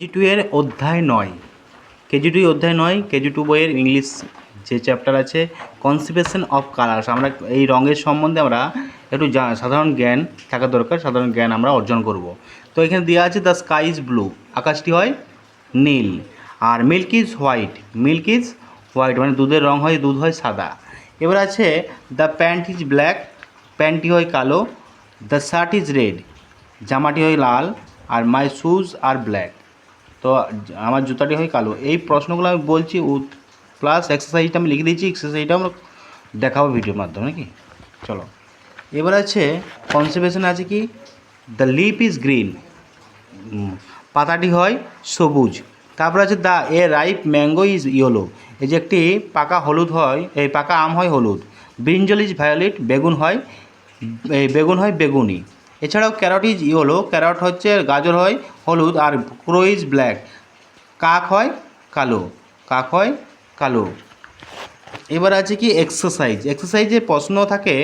KG two এর অধ্যায় নয়। কেজি টু অধ্যায় নয়, কেজি টু বইয়ের ইংলিশ যে চ্যাপ্টার আছে কনসিপেশন অফ কালার্স আমরা এই রঙের সম্বন্ধে আমরা একটু সাধারণ জ্ঞান থাকা দরকার, সাধারণ জ্ঞান আমরা অর্জন করব। তো এখানে দেওয়া আছে দ্য স্কাই ইজ ব্লু আকাশটি হয় নীল। আর milk is white milk is white মানে দুধের রং হয়, দুধ হয় সাদা। এবার আছে দ্য প্যান্ট ইজ ব্ল্যাক প্যান্টটি হয় কালো। দ্য শার্ট ইজ রেড জামাটি হয় লাল। আর মাই শুজ আর ব্ল্যাক তো আমার জুতাটি হয় কালো। এই প্রশ্নগুলো আমি বলছি প্লাস এক্সারসাইজটা আমি লিখে দিয়েছি এক্সারসাইজটা আমরা দেখাবো ভিডিওর মাধ্যমে নাকি? চলো। এবার আছে কনসেপেশন আছে কি? দ্য লিপ ইজ গ্রিন পাতাটি হয় সবুজ। তারপর আছে the a ripe mango is yellow এই যে একটি পাকা হলুদ হয়, এই পাকা আম হয় হলুদ। ব্রিঞ্জল ইজ ভায়োলেট বেগুন হয়, এই বেগুন হয় বেগুনি। এছাড়াও ক্যারট ইজ ইয়েলো, ক্যারট হচ্ছে গাজর হয় হলুদ আর ক্রো ইজ ব্ল্যাক। কাক হয় কালো, কাক হয় কালো। এবার আছে কি এক্সারসাইজ এক্সারসাইজে প্রশ্ন থাকে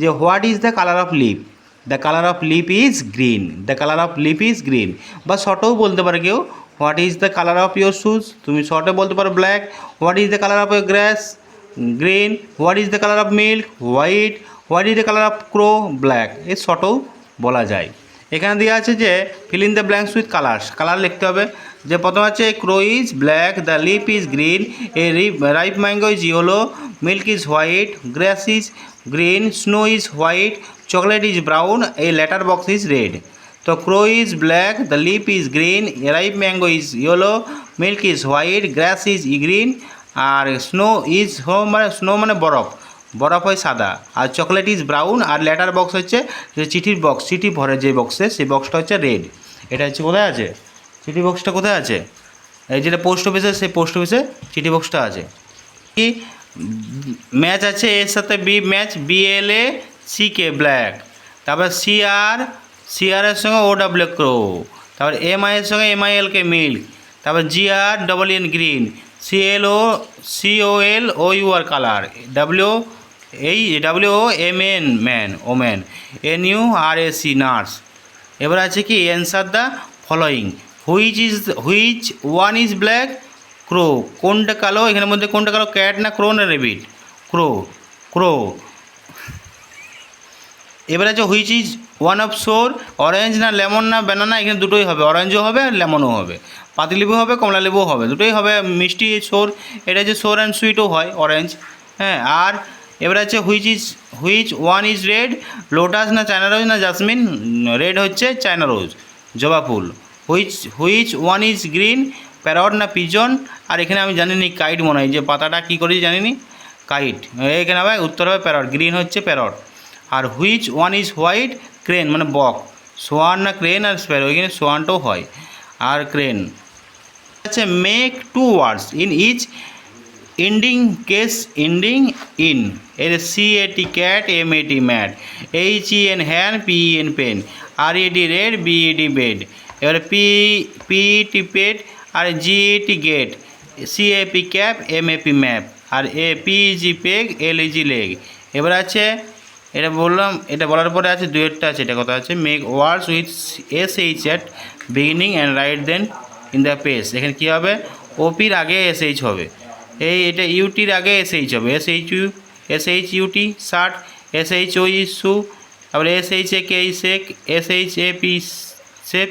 যে what is the colour of leaf the colour of leaf is green the colour of leaf is green বা শর্টেও বলতে পারে কেউ what is the colour of your shoes তুমি শর্টে বলতে পারো black what is the colour of your grass green what is the colour of milk white what is the colour of crow black এই শর্টেও যায়। এখানে দেওয়া আছে যে fill in the blanks with colours colour লিখতে হবে। যে প্রথম আছে crow is black the leaf is green a rip ripe mango is yellow milk is white grass is green snow is white chocolate is brown a letter box is red তো crow is black the leaf is green a ripe mango is yellow milk is white grass is uh green R snow is হো মানে snow মানে বরফ। বরফ হয় সাদা। আর chocolate is brown আর লেটার বক্স হচ্ছে যে চিঠির বক্স চিঠি ভরে যে বক্সে সেই বক্সটা হচ্ছে রেড এটা হচ্ছে কোথায় আছে? চিঠি বক্সটা কোথায় আছে? এই যেটা পোস্ট অফিসে সেই পোস্ট অফিসে চিঠি বক্সটা আছে। কি? ম্যাচ আছে এর সাথে B match B L A C K black তারপর সি আর সি আর এর সঙ্গে ও ডাব্লিউ ক্রো তারপর এম আই এর সঙ্গে M I L K milk তারপর G R double N green C L O C O L O U R colour W এই W M N man O man N U R A C nurse এবার আছে কি? Answer the following which is which one is black crow কোনটা কালো? এখানের মধ্যে কোনটা কালো? ক্যাট না ক্রো না রেবিট ক্রো ক্রো এবার আছে which is one of sour orange না লেমন না ব্যানানা এখানে দুটোই হবে। অরেঞ্জও হবে আর লেমনও হবে। পাতিলেবু হবে কমলা লেবুও হবে। দুটোই হবে মিষ্টি সোর এটা যে সোর অ্যান্ড সুইটও হয় অরেঞ্জ হ্যাঁ আর এবার আছে which is which one is red lotus না চায়না রোজ না জাসমিন রেড হচ্ছে চায়না রোজ জবা ফুল। Which which one is green parrot না পিজন আর এখানে আমি জানি নি কাইট মনে হয়, যে পাতাটা কী করেছি জানি নি কাইট এখানে হবে উত্তর হবে প্যারট গ্রিন হচ্ছে parrot R which one is white crane মানে বক। সোয়ান না ক্রেন আর স্প্যারো এখানে সোয়ানটাও হয়। আর ক্রেন আছে make two words in each ending case ending in এর C A T cat M A T mat H E N hen P N pen R E D red B E D bed এবার P P T pet R G E T get C A P cap M A P map R A P G peg L E G leg এবার আছে, এটা বললাম, এটা বলার পরে আছে, দুয়েরটা আছে, এটা কথা আছে make words with S H at beginning and write them in the space এখানে কী হবে? ওপির আগে এস এইচ হবে। এই এটা ইউটির আগে এস এইচ হবে। S H U S H U T shirt S H O E shoe তারপরে S H A K shake S H A P shape